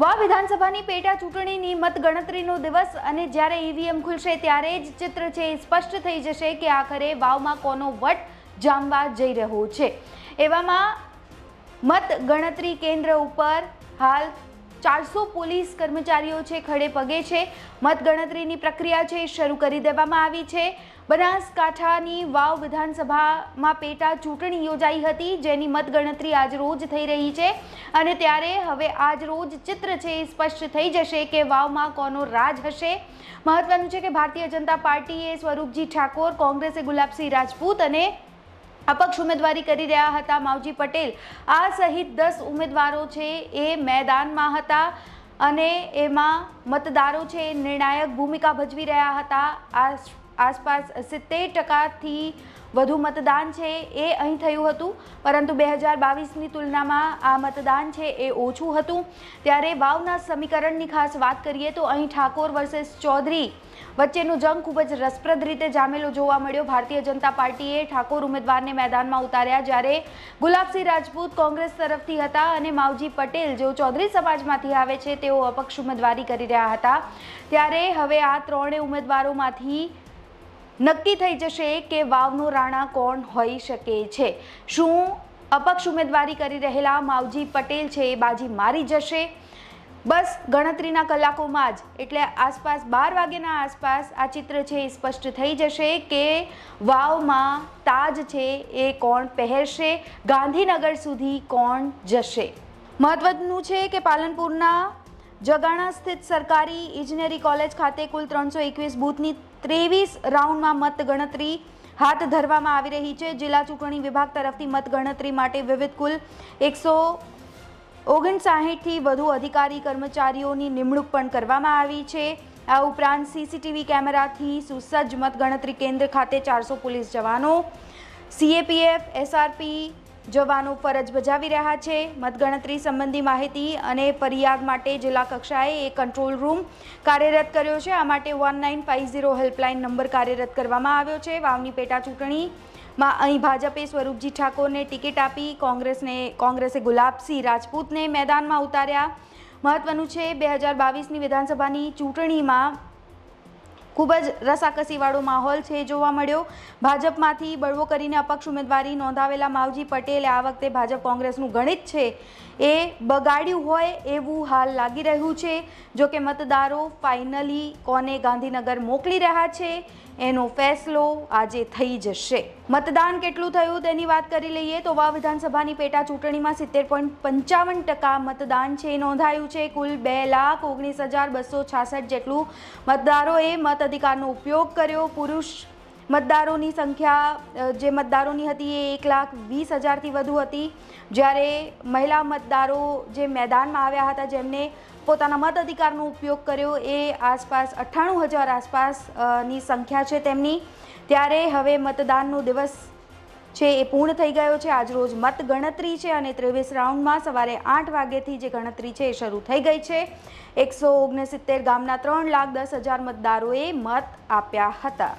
વા વિધાનસભાની પેટા ચૂંટણીની મતગણતરીનો દિવસ અને જ્યારે ઈવીએમ ખુલશે ત્યારે જ ચિત્ર છે એ સ્પષ્ટ થઈ જશે કે આખરે વાવમાં કોનો વટ જામવા જઈ રહ્યો છે. એવામાં મતગણતરી કેન્દ્ર ઉપર હાલ ચારસો પોલીસ કર્મચારીઓ છે, ખડે પગે છે. મતગણતરીની પ્રક્રિયા છે એ શરૂ કરી દેવામાં આવી છે. બનાસકાંઠાની વાવ વિધાનસભામાં પેટા ચૂંટણી યોજાઈ હતી, જેની મતગણતરી આજ રોજ થઈ રહી છે અને ત્યારે હવે આજ રોજ ચિત્ર છે એ સ્પષ્ટ થઈ જશે કે વાવમાં કોનો રાજ હશે. મહત્વનું છે કે ભારતીય જનતા પાર્ટીએ સ્વરૂપજી ઠાકોર, કોંગ્રેસે ગુલાબસિંહ રાજપૂત અને અપક્ષ ઉમેદવારી કરી રહ્યા હતા. માવજી પટેલ આ સહિત દસ ઉમેદવારો છે એ મેદાનમાં હતા અને એમાં મતદારો છે નિર્ણાયક ભૂમિકા ભજવી રહ્યા હતા. આસ આસપાસ સિત્તેર ટકાથી વધુ મતદાન છે એ અહીં થયું હતું. પરંતુ બે હજાર બાવીસની તુલનામાં આ મતદાન છે એ ઓછું હતું. ત્યારે વાવના સમીકરણની ખાસ વાત કરીએ તો અહીં ઠાકોર વર્સેસ ચૌધરી વચ્ચેનું જંગ ખૂબ જ રસપ્રદ રીતે જામેલો જોવા મળ્યો. ભારતીય જનતા પાર્ટીએ ઠાકોર ઉમેદવારને મેદાનમાં ઉતાર્યા જ્યારે ગુલાબસિંહ રાજપૂત કોંગ્રેસ તરફથી હતા અને માવજી પટેલ, જેઓ ચૌધરી સમાજમાંથી આવે છે, તેઓ અપક્ષ ઉમેદવારી કરી રહ્યા હતા. ત્યારે હવે આ ત્રણેય ઉમેદવારોમાંથી નક્કી થઈ જશે કે વાવનો રાણા કોણ હોઈ શકે છે. શું અપક્ષ ઉમેદવારી કરી રહેલા માવજી પટેલ છે એ બાજી મારી જશે. બસ ગણતરીના કલાકોમાં જ, એટલે આસપાસ બાર વાગ્યાના આસપાસ આ ચિત્ર છે એ સ્પષ્ટ થઈ જશે કે વાવમાં તાજ છે એ કોણ પહેરશે, ગાંધીનગર સુધી કોણ જશે. મહત્વનું છે કે પાલનપુરના જગાણા સ્થિત સરકારી ઇજનેરી કોલેજ ખાતે કુલ ત્રણસો એકવીસ બૂથની ત્રેવીસ રાઉન્ડમાં મતગણતરી હાથ ધરવામાં આવી રહી છે. જિલ્લા ચૂંટણી વિભાગ તરફથી મતગણતરી માટે વિવિધ કુલ એકસો ઓગણસાહીઠથી વધુ અધિકારી કર્મચારીઓની નિમણૂક પણ કરવામાં આવી છે. આ ઉપરાંત સીસીટીવી કેમેરાથી સુસજ્જ મતગણતરી કેન્દ્ર ખાતે ચારસો પોલીસ જવાનો, સીએપીએફ, એસઆરપી જવાનો ફરજ બજાવી રહ્યા છે. મતગણતરી સંબંધી માહિતી અને ફરિયાદ માટે જિલ્લા કક્ષાએ એક કંટ્રોલ રૂમ કાર્યરત કર્યો છે. આ માટે one nine five zero helpline number કાર્યરત કરવામાં આવ્યો છે. વાવની પેટા ચૂંટણીમાં અહીં ભાજપે સ્વરૂપજી ઠાકોરને ટિકિટ આપી, કોંગ્રેસને, કોંગ્રેસે ગુલાબસિંહ રાજપૂતને મેદાનમાં ઉતાર્યા. મહત્વનું છે, બે હજાર બાવીસની વિધાનસભાની ચૂંટણીમાં ખૂબ જ રસાકસીવાળો માહોલ છે જોવા મળ્યો. ભાજપમાંથી બળવો કરીને અપક્ષ ઉમેદવારી નોંધાવેલા માવજી પટેલે આ વખતે ભાજપ કોંગ્રેસનું ગણિત છે એ બગાડ્યું હોય એવું હાલ લાગી રહ્યું છે. જો કે મતદારો ફાઇનલી કોને ગાંધીનગર મોકલી રહ્યા છે એનો ફેસલો આજે થઈ જશે. મતદાન કેટલું થયું તેની વાત કરી લઈએ તો વા વિધાનસભાની પેટા ચૂંટણીમાં સિત્તેર પોઈન્ટ પંચાવન ટકા મતદાન છે નોંધાયું છે. કુલ બે લાખ ઓગણીસ હજાર બસો છાસઠ જેટલું મતદારોએ મત અધિકારનો ઉપયોગ કર્યો. પુરુષ મતદારોની સંખ્યા જે મતદારોની હતી એ એક લાખ વીસ હજારથી વધુ હતી. જ્યારે મહિલા મતદારો જે મેદાનમાં આવ્યા હતા, જેમને પોતાના મત અધિકારનો ઉપયોગ કર્યો, એ આસપાસ અઠ્ઠાણું હજાર આસપાસની સંખ્યા છે તેમની. ત્યારે હવે મતદાનનો દિવસ છે, એ પૂર્ણ થઈ ગયો છે. આજરોજ મત ગણતરી છે અને ત્રેવીસ રાઉન્ડમાં સવારે આઠ વાગ્યાથી જે ગણતરી છે, એ શરૂ થઈ ગઈ છે. એકસો ઓગણસિત્તેર ગામના ત્રણ લાખ દસ હજાર મતદારોએ મત આપ્યા હતા.